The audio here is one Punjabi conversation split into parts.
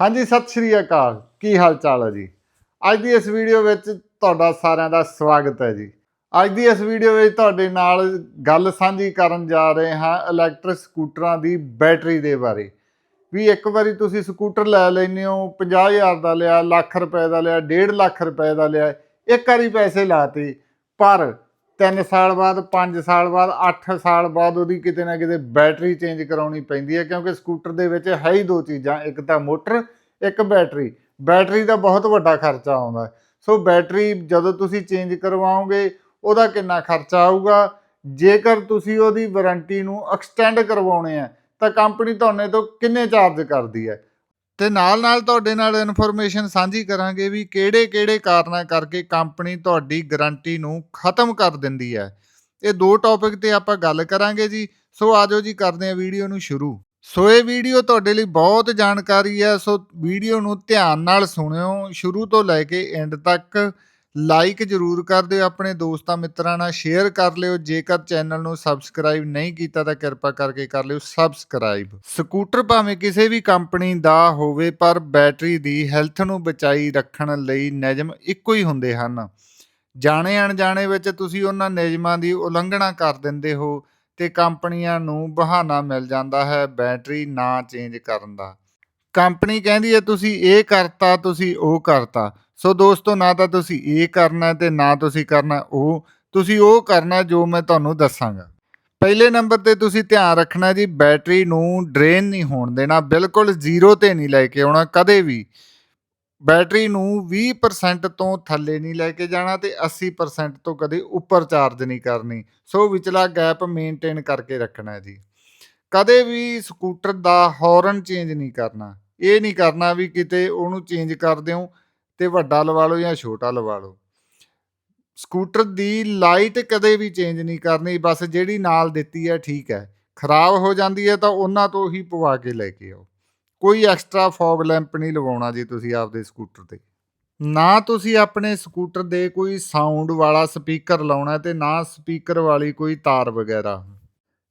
ਹਾਂਜੀ, ਸਤਿ ਸ਼੍ਰੀ ਅਕਾਲ। ਕੀ ਹਾਲ ਚਾਲ ਹੈ ਜੀ? ਅੱਜ ਦੀ ਇਸ ਵੀਡੀਓ ਵਿੱਚ ਤੁਹਾਡਾ ਸਾਰਿਆਂ ਦਾ ਸਵਾਗਤ ਹੈ ਜੀ। ਅੱਜ ਦੀ ਇਸ ਵੀਡੀਓ ਵਿੱਚ ਤੁਹਾਡੇ ਨਾਲ ਗੱਲ ਸਾਂਝੀ ਕਰਨ ਜਾ ਰਹੇ ਹਾਂ ਇਲੈਕਟ੍ਰਿਕ ਸਕੂਟਰਾਂ ਦੀ ਬੈਟਰੀ ਦੇ ਬਾਰੇ। ਵੀ ਇੱਕ ਵਾਰੀ ਤੁਸੀਂ ਸਕੂਟਰ ਲੈ ਲੈਂਦੇ ਹੋ 50000 ਦਾ ਲਿਆ, ਲੱਖ ਰੁਪਏ ਦਾ ਲਿਆ 1.5 ਲੱਖ ਰੁਪਏ ਦਾ ਲਿਆ, ਇੱਕ ਵਾਰੀ ਪੈਸੇ ਲਾਤੇ, ਪਰ 3 ਸਾਲ ਬਾਅਦ 5 ਸਾਲ ਬਾਅਦ 8 ਸਾਲ ਬਾਅਦ ਉਹਦੀ ਕਿਤੇ ਨਾ ਕਿਤੇ ਬੈਟਰੀ ਚੇਂਜ ਕਰਾਉਣੀ ਪੈਂਦੀ ਹੈ, ਕਿਉਂਕਿ ਸਕੂਟਰ ਦੇ ਵਿੱਚ ਹੈ ਹੀ ਦੋ ਚੀਜ਼ਾਂ, ਇੱਕ ਤਾਂ ਮੋਟਰ, ਇੱਕ ਬੈਟਰੀ। ਬੈਟਰੀ ਦਾ ਬਹੁਤ ਵੱਡਾ ਖਰਚਾ ਆਉਂਦਾ ਸੋ ਬੈਟਰੀ ਜਦੋਂ ਤੁਸੀਂ ਚੇਂਜ ਕਰਵਾਓਗੇ, ਉਹਦਾ ਕਿੰਨਾ ਖਰਚਾ ਆਊਗਾ? ਜੇਕਰ ਤੁਸੀਂ ਉਹਦੀ ਵਾਰੰਟੀ ਨੂੰ ਐਕਸਟੈਂਡ ਕਰਵਾਉਣੇ ਆ, ਤਾਂ ਕੰਪਨੀ ਤੁਹਾਨੂੰ ਤੋਂ ਕਿੰਨੇ ਚਾਰਜ ਕਰਦੀ ਹੈ? ਤੇ ਨਾਲ ਨਾਲ ਤੁਹਾਡੇ ਨਾਲ ਇਨਫੋਰਮੇਸ਼ਨ ਸਾਂਝੀ ਕਰਾਂਗੇ ਵੀ ਕਿਹੜੇ ਕਿਹੜੇ ਕਾਰਨਾਂ ਕਰਕੇ ਕੰਪਨੀ ਤੁਹਾਡੀ ਗਾਰੰਟੀ ਨੂੰ ਖਤਮ ਕਰ ਦਿੰਦੀ ਹੈ। ਇਹ ਦੋ ਟੌਪਿਕ ਤੇ ਆਪਾਂ ਗੱਲ ਕਰਾਂਗੇ ਜੀ। ਸੋ ਆਜੋ ਜੀ, ਕਰਦੇ ਹਾਂ ਵੀਡੀਓ ਨੂੰ ਸ਼ੁਰੂ। ਸੋ ਇਹ ਵੀਡੀਓ ਤੁਹਾਡੇ ਲਈ ਬਹੁਤ ਜਾਣਕਾਰੀ ਹੈ। ਸੋ ਵੀਡੀਓ ਨੂੰ ਧਿਆਨ ਨਾਲ ਸੁਣਿਓ। ਸ਼ੁਰੂ ਤੋਂ ਲੈ ਕੇ ਐਂਡ ਤੱਕ ਲਾਈਕ ਜਰੂਰ ਕਰ ਦਿਓ, ਆਪਣੇ ਦੋਸਤਾਂ ਮਿੱਤਰਾਂ ਨਾਲ ਸ਼ੇਅਰ ਕਰ ਲਿਓ, ਜੇਕਰ ਚੈਨਲ ਨੂੰ ਸਬਸਕ੍ਰਾਈਬ ਨਹੀਂ ਕੀਤਾ ਤਾਂ ਕਿਰਪਾ ਕਰਕੇ ਕਰ ਲਿਓ ਸਬਸਕ੍ਰਾਈਬ ਸਕੂਟਰ ਭਾਵੇਂ ਕਿਸੇ ਵੀ ਕੰਪਨੀ ਦਾ ਹੋਵੇ, ਪਰ ਬੈਟਰੀ ਦੀ ਹੈਲਥ ਨੂੰ ਬਚਾਈ ਰੱਖਣ ਲਈ ਨਿਯਮ ਇੱਕੋ ਹੀ ਹੁੰਦੇ ਹਨ। ਜਾਣੇ ਅਣਜਾਣੇ ਵਿੱਚ ਤੁਸੀਂ ਉਹਨਾਂ ਨਿਯਮਾਂ ਦੀ ਉਲੰਘਣਾ ਕਰ ਦਿੰਦੇ ਹੋ ਤੇ ਕੰਪਨੀਆਂ ਨੂੰ ਬਹਾਨਾ ਮਿਲ ਜਾਂਦਾ ਹੈ ਬੈਟਰੀ ਨਾ ਚੇਂਜ ਕਰਨ ਦਾ। ਕੰਪਨੀ ਕਹਿੰਦੀ ਹੈ, ਤੁਸੀਂ ਇਹ ਕਰਤਾ, ਤੁਸੀਂ ਉਹ ਕਰਤਾ। ਸੋ ਦੋਸਤੋ, ਨਾ ਤਾਂ ਤੁਸੀਂ ਇਹ ਕਰਨਾ ਤੇ ਨਾ ਤੁਸੀਂ ਕਰਨਾ ਉਹ, ਤੁਸੀਂ ਉਹ ਕਰਨਾ ਜੋ ਮੈਂ ਤੁਹਾਨੂੰ ਦੱਸਾਂਗਾ। ਪਹਿਲੇ ਨੰਬਰ ਤੇ ਤੁਸੀਂ ਧਿਆਨ ਰੱਖਣਾ ਜੀ, ਬੈਟਰੀ ਨੂੰ ਡਰੇਨ ਨਹੀਂ ਹੋਣ ਦੇਣਾ, ਬਿਲਕੁਲ ਜ਼ੀਰੋ ਤੇ ਨਹੀਂ ਲੈ ਕੇ ਆਉਣਾ ਕਦੇ ਵੀ। ਬੈਟਰੀ ਨੂੰ 20% ਤੋਂ ਥੱਲੇ ਨਹੀਂ ਲੈ ਕੇ ਜਾਣਾ ਤੇ 80% ਤੋਂ ਕਦੇ ਉੱਪਰ ਚਾਰਜ ਨਹੀਂ ਕਰਨੀ। ਸੋ ਵਿਚਲਾ ਗੈਪ ਮੇਨਟੇਨ ਕਰਕੇ ਰੱਖਣਾ ਜੀ। ਕਦੇ ਵੀ ਸਕੂਟਰ ਦਾ ਹਾਰਨ ਚੇਂਜ ਨਹੀਂ ਕਰਨਾ। ਇਹ ਨਹੀਂ ਕਰਨਾ ਵੀ ਕਿਤੇ ਉਹਨੂੰ ਚੇਂਜ ਕਰ ਦਿਓ ਤੇ ਵੱਡਾ ਲਵਾ ਲਓ ਜਾਂ ਛੋਟਾ ਲਵਾ ਲਓ। ਸਕੂਟਰ ਦੀ ਲਾਈਟ ਕਦੇ ਵੀ ਚੇਂਜ ਨਹੀਂ ਕਰਨੀ, ਬਸ ਜਿਹੜੀ ਨਾਲ ਦਿੱਤੀ ਹੈ ਠੀਕ ਹੈ। ਖਰਾਬ ਹੋ ਜਾਂਦੀ ਹੈ ਤਾਂ ਉਹਨਾਂ ਤੋਂ ਹੀ ਪਵਾ ਕੇ ਲੈ ਕੇ ਆਓ। ਕੋਈ ਐਕਸਟਰਾ ਫੌਗ ਲੈਂਪ ਨਹੀਂ ਲਵਾਉਣਾ ਜੀ ਤੁਸੀਂ ਆਪਦੇ ਸਕੂਟਰ ਤੇ। ਨਾ ਤੁਸੀਂ ਆਪਣੇ ਸਕੂਟਰ ਦੇ ਕੋਈ ਸਾਊਂਡ ਵਾਲਾ ਸਪੀਕਰ ਲਾਉਣਾ ਤੇ ਨਾ ਸਪੀਕਰ ਵਾਲੀ ਕੋਈ ਤਾਰ ਵਗੈਰਾ।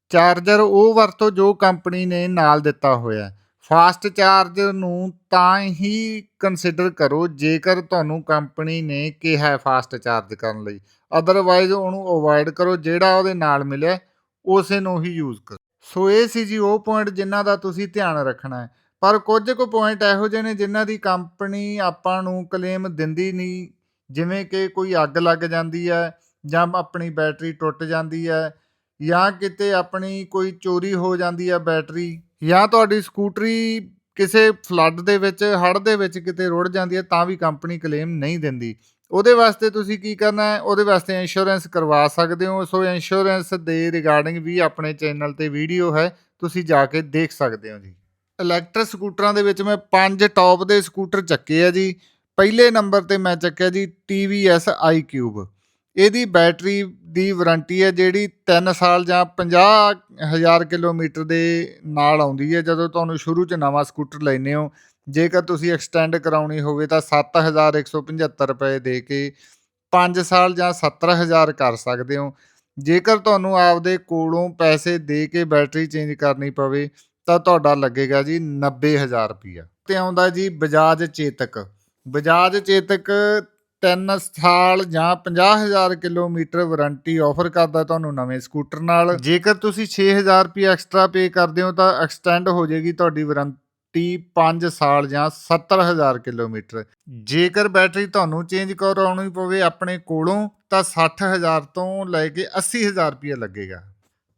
ਚਾਰਜਰ ਉਹ ਵਰਤੋ ਜੋ ਕੰਪਨੀ ਨੇ ਨਾਲ ਦਿੱਤਾ ਹੋਇਆ ਫਾਸਟ ਚਾਰਜ ਨੂੰ ਤਾਂ ਹੀ ਕੰਸੀਡਰ ਕਰੋ ਜੇਕਰ ਤੁਹਾਨੂੰ ਕੰਪਨੀ ਨੇ ਕਿਹਾ ਹੈ ਫਾਸਟ ਚਾਰਜ ਕਰਨ ਲਈ। ਅਦਰਵਾਈਜ਼ ਉਹਨੂੰ ਅਵੋਇਡ ਕਰੋ, ਜਿਹੜਾ ਉਹਦੇ ਨਾਲ ਮਿਲਿਆ ਉਸੇ ਨੂੰ ਹੀ ਯੂਜ਼ ਕਰੋ। ਸੋ ਇਹ ਸੀ ਜੀ ਉਹ ਪੁਆਇੰਟ ਜਿਨ੍ਹਾਂ ਦਾ ਤੁਸੀਂ ਧਿਆਨ ਰੱਖਣਾ ਹੈ। ਪਰ ਕੁਝ ਕੁ ਪੁਆਇੰਟ ਇਹੋ ਜਿਹੇ ਨੇ ਜਿਨ੍ਹਾਂ ਦੀ ਕੰਪਨੀ ਆਪਾਂ ਨੂੰ ਕਲੇਮ ਦਿੰਦੀ ਨਹੀਂ। ਜਿਵੇਂ ਕਿ ਕੋਈ ਅੱਗ ਲੱਗ ਜਾਂਦੀ ਹੈ ਜਾਂ ਆਪਣੀ ਬੈਟਰੀ ਟੁੱਟ ਜਾਂਦੀ ਹੈ ਜਾਂ ਕਿਤੇ ਆਪਣੀ ਕੋਈ ਚੋਰੀ ਹੋ ਜਾਂਦੀ ਹੈ ਬੈਟਰੀ ਜਾਂ ਤੁਹਾਡੀ ਸਕੂਟਰੀ ਕਿਸੇ ਫਲੱਡ ਦੇ ਵਿੱਚ, ਹੜ੍ਹ ਦੇ ਵਿੱਚ ਕਿਤੇ ਰੁੜ ਜਾਂਦੀ ਹੈ, ਤਾਂ ਵੀ ਕੰਪਨੀ ਕਲੇਮ ਨਹੀਂ ਦਿੰਦੀ। ਉਹਦੇ ਵਾਸਤੇ ਤੁਸੀਂ ਕੀ ਕਰਨਾ ਹੈ? ਉਹਦੇ ਵਾਸਤੇ ਇੰਸ਼ੋਰੈਂਸ ਕਰਵਾ ਸਕਦੇ ਹੋ। ਸੋ ਇੰਸ਼ੋਰੈਂਸ ਦੇ ਰਿਗਾਰਡਿੰਗ ਵੀ ਆਪਣੇ ਚੈਨਲ ਤੇ ਵੀਡੀਓ ਹੈ। ਤੁਸੀਂ ਜਾ ਕੇ ਦੇਖ ਸਕਦੇ ਹੋ ਜੀ। ਇਲੈਕਟ੍ਰਿਕ ਸਕੂਟਰਾਂ ਦੇ ਵਿੱਚ ਮੈਂ ਪੰਜ ਟੌਪ ਦੇ ਸਕੂਟਰ ਚੱਕੇ ਆ ਜੀ। ਪਹਿਲੇ ਨੰਬਰ ਤੇ ਮੈਂ ਚੱਕਿਆ ਜੀ TVS iCube ਇਹਦੀ ਬੈਟਰੀ ਦੀ ਵਾਰੰਟੀ ਹੈ ਜਿਹੜੀ 3 ਸਾਲ ਜਾਂ 50000 ਕਿਲੋਮੀਟਰ ਦੇ ਨਾਲ ਆਉਂਦੀ ਹੈ। ਜਦੋਂ ਤੁਹਾਨੂੰ ਸ਼ੁਰੂ 'ਚ ਨਵਾਂ ਸਕੂਟਰ ਲੈਨੇ ਹੋ, ਜੇਕਰ ਤੁਸੀਂ ਐਕਸਟੈਂਡ ਕਰਾਉਣੀ ਹੋਵੇ ਤਾਂ 7175 ਰੁਪਏ ਦੇ ਕੇ 5 ਸਾਲ ਜਾਂ 70000 ਕਰ ਸਕਦੇ ਹੋ। ਜੇਕਰ ਤੁਹਾਨੂੰ ਆਪਦੇ ਕੋਲੋਂ ਪੈਸੇ ਦੇ ਕੇ ਬੈਟਰੀ ਚੇਂਜ ਕਰਨੀ ਪਵੇ, ਤਾਂ ਤੁਹਾਡਾ ਲੱਗੇਗਾ ਜੀ 90000 ਰੁਪਈਆ। ਤੇ ਆਉਂਦਾ ਜੀ ਬਜਾਜ ਚੇਤਕ। ਬਜਾਜ ਚੇਤਕ 3 ਸਾਲ ਜਾਂ 50000 ਕਿਲੋਮੀਟਰ ਵਾਰੰਟੀ ਆਫਰ ਕਰਦਾ ਤੁਹਾਨੂੰ ਨਵੇਂ ਸਕੂਟਰ ਨਾਲ। ਜੇਕਰ ਤੁਸੀਂ 6000 ਰੁਪਏ ਐਕਸਟਰਾ ਪੇ ਕਰਦੇ ਹੋ ਤਾਂ ਐਕਸਟੈਂਡ ਹੋ ਜਾਏਗੀ ਤੁਹਾਡੀ ਵਾਰੰਟੀ 5 ਸਾਲ ਜਾਂ 70000 ਕਿਲੋਮੀਟਰ। ਜੇਕਰ ਬੈਟਰੀ ਤੁਹਾਨੂੰ ਚੇਂਜ ਕਰਾਉਣੀ ਪਵੇ ਆਪਣੇ ਕੋਲੋਂ ਤਾਂ 60000 ਤੋਂ ਲੈ ਕੇ 80000 ਰੁਪਏ ਲੱਗੇਗਾ।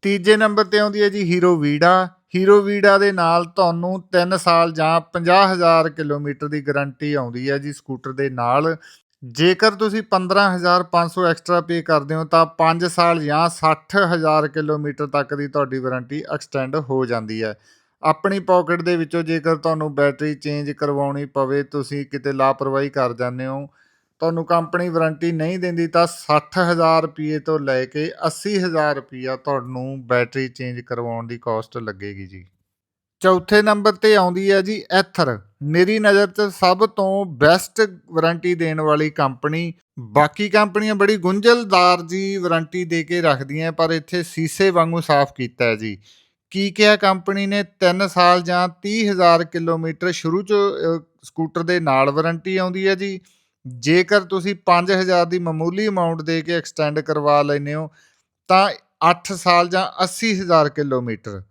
ਤੀਜੇ ਨੰਬਰ ਤੇ ਆਉਂਦੀ ਹੈ ਜੀ ਹੀਰੋ ਵੀਡਾ। ਹੀਰੋ ਵੀਡਾ ਦੇ ਨਾਲ ਤੁਹਾਨੂੰ 3 ਸਾਲ ਜਾਂ 50000 ਕਿਲੋਮੀਟਰ ਦੀ ਗਾਰੰਟੀ ਆਉਂਦੀ ਹੈ ਜੀ ਸਕੂਟਰ ਦੇ ਨਾਲ। ਜੇਕਰ ਤੁਸੀਂ 15500 ਐਕਸਟਰਾ ਪੇ ਕਰਦੇ ਹੋ, ਤਾਂ 5 ਸਾਲ ਜਾਂ 60000 ਕਿਲੋਮੀਟਰ ਤੱਕ ਦੀ ਤੁਹਾਡੀ ਵਾਰੰਟੀ ਐਕਸਟੈਂਡ ਹੋ ਜਾਂਦੀ ਹੈ। ਆਪਣੀ ਪਾਕਟ ਦੇ ਵਿੱਚੋਂ ਜੇਕਰ ਤੁਹਾਨੂੰ ਬੈਟਰੀ ਚੇਂਜ ਕਰਵਾਉਣੀ ਪਵੇ, ਤੁਸੀਂ ਕਿਤੇ ਲਾਪਰਵਾਹੀ ਕਰ ਜਾਂਦੇ ਹੋ, ਤੁਹਾਨੂੰ ਕੰਪਨੀ ਵਾਰੰਟੀ ਨਹੀਂ ਦਿੰਦੀ, ਤਾਂ 60000 ਰੁਪਏ ਤੋਂ ਲੈ ਕੇ 80000 ਰੁਪਿਆ ਤੁਹਾਨੂੰ ਬੈਟਰੀ ਚੇਂਜ ਕਰਵਾਉਣ ਦੀ ਕਾਸਟ ਲੱਗੇਗੀ ਜੀ। ਚੌਥੇ ਨੰਬਰ ਤੇ ਆਉਂਦੀ ਹੈ ਜੀ ਐਥਰ। ਮੇਰੀ ਨਜ਼ਰ 'ਚ ਸਭ ਤੋਂ ਬੈਸਟ ਵਾਰੰਟੀ ਦੇਣ ਵਾਲੀ ਕੰਪਨੀ, ਬਾਕੀ ਕੰਪਨੀਆਂ ਬੜੀ ਗੁੰਝਲਦਾਰ ਜੀ ਵਾਰੰਟੀ ਦੇ ਕੇ ਰੱਖਦੀਆਂ ਪਰ ਇੱਥੇ ਸੀਸੇ ਵਾਂਗੂ ਸਾਫ਼ ਕੀਤਾ ਹੈ ਜੀ। ਕੀ ਕਿਹਾ ਕੰਪਨੀ ਨੇ 3 ਸਾਲ ਜਾਂ 30000 ਕਿਲੋਮੀਟਰ ਸ਼ੁਰੂ ਚ ਸਕੂਟਰ ਦੇ ਨਾਲ ਵਾਰੰਟੀ ਆਉਂਦੀ ਹੈ ਜੀ। ਜੇਕਰ ਤੁਸੀਂ 5000 ਦੀ ਮਾਮੂਲੀ ਅਮਾਉਂਟ ਦੇ ਕੇ ਐਕਸਟੈਂਡ ਕਰਵਾ ਲੈਂਦੇ ਹੋ, ਤਾਂ 8 ਸਾਲ ਜਾਂ 80000 ਕਿਲੋਮੀਟਰ।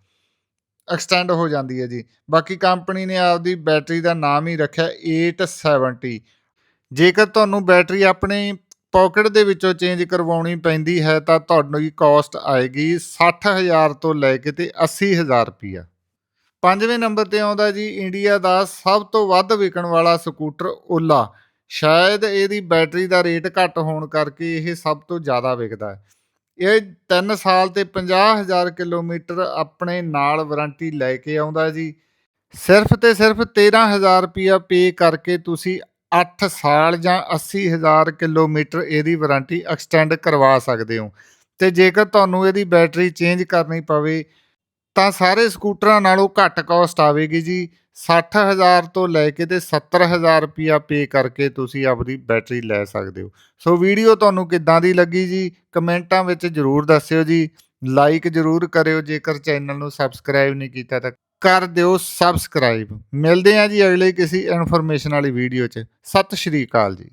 ਐਕਸਟੈਂਡ ਹੋ ਜਾਂਦੀ ਹੈ ਜੀ। ਬਾਕੀ ਕੰਪਨੀ ਨੇ ਆਪਦੀ ਬੈਟਰੀ ਦਾ ਨਾਮ ਹੀ ਰੱਖਿਆ 870 ਜੇਕਰ ਤੁਹਾਨੂੰ ਬੈਟਰੀ ਆਪਣੇ ਪਾਕਟ ਦੇ ਵਿੱਚੋਂ ਚੇਂਜ ਕਰਵਾਉਣੀ ਪੈਂਦੀ ਹੈ, ਤਾਂ ਤੁਹਾਡੀ ਕਾਸਟ ਆਏਗੀ 60000 ਤੋਂ ਲੈ ਕੇ ਤੇ 80000 ਰੁਪਈਆ। ਪੰਜਵੇਂ ਨੰਬਰ ਤੇ ਆਉਂਦਾ ਜੀ ਇੰਡੀਆ ਦਾ ਸਭ ਤੋਂ ਵੱਧ ਵਿਕਣ ਵਾਲਾ ਸਕੂਟਰ ਓਲਾ ਸ਼ਾਇਦ ਇਹਦੀ ਬੈਟਰੀ ਦਾ ਰੇਟ ਘੱਟ ਹੋਣ ਕਰਕੇ ਇਹ ਸਭ ਤੋਂ ਜ਼ਿਆਦਾ ਵਿਕਦਾ ਹੈ। ਇਹ 3 ਸਾਲ ਤੇ 50000 ਕਿਲੋਮੀਟਰ ਆਪਣੇ ਨਾਲ ਵਾਰੰਟੀ ਲੈ ਕੇ ਆਉਂਦਾ ਜੀ। ਸਿਰਫ ਤੇ ਸਿਰਫ 13000 ਰੁਪਇਆ ਪੇ ਕਰਕੇ ਤੁਸੀਂ 8 ਸਾਲ ਜਾਂ 80000 ਕਿਲੋਮੀਟਰ ਇਹਦੀ ਵਾਰੰਟੀ ਐਕਸਟੈਂਡ ਕਰਵਾ ਸਕਦੇ ਹੋ। ਤੇ ਜੇਕਰ ਤੁਹਾਨੂੰ ਇਹਦੀ ਬੈਟਰੀ ਚੇਂਜ ਕਰਨੀ ਪਵੇ, ਤਾਂ ਸਾਰੇ ਸਕੂਟਰਾਂ ਨਾਲੋਂ ਘੱਟ ਕਾਸਟ ਆਵੇਗੀ ਜੀ। 60000 ਤੋਂ ਲੈ ਕੇ ਤੇ 70000 ਰੁਪਇਆ ਪੇ ਕਰਕੇ ਤੁਸੀਂ ਆਪਦੀ ਬੈਟਰੀ ਲੈ ਸਕਦੇ ਹੋ। ਸੋ ਵੀਡੀਓ ਤੁਹਾਨੂੰ ਕਿੱਦਾਂ ਦੀ ਲੱਗੀ ਜੀ? ਕਮੈਂਟਾਂ ਵਿੱਚ ਜਰੂਰ ਦੱਸਿਓ ਜੀ। ਲਾਈਕ ਜਰੂਰ ਕਰਿਓ, ਜੇਕਰ ਚੈਨਲ ਨੂੰ ਸਬਸਕ੍ਰਾਈਬ ਨਹੀਂ ਕੀਤਾ ਤਾਂ ਕਰ ਦਿਓ ਸਬਸਕ੍ਰਾਈਬ ਮਿਲਦੇ ਹਾਂ ਜੀ ਅਗਲੇ ਕਿਸੇ ਇਨਫੋਰਮੇਸ਼ਨ ਵਾਲੀ ਵੀਡੀਓ 'ਚ। ਸਤਿ ਸ਼੍ਰੀ ਅਕਾਲ ਜੀ।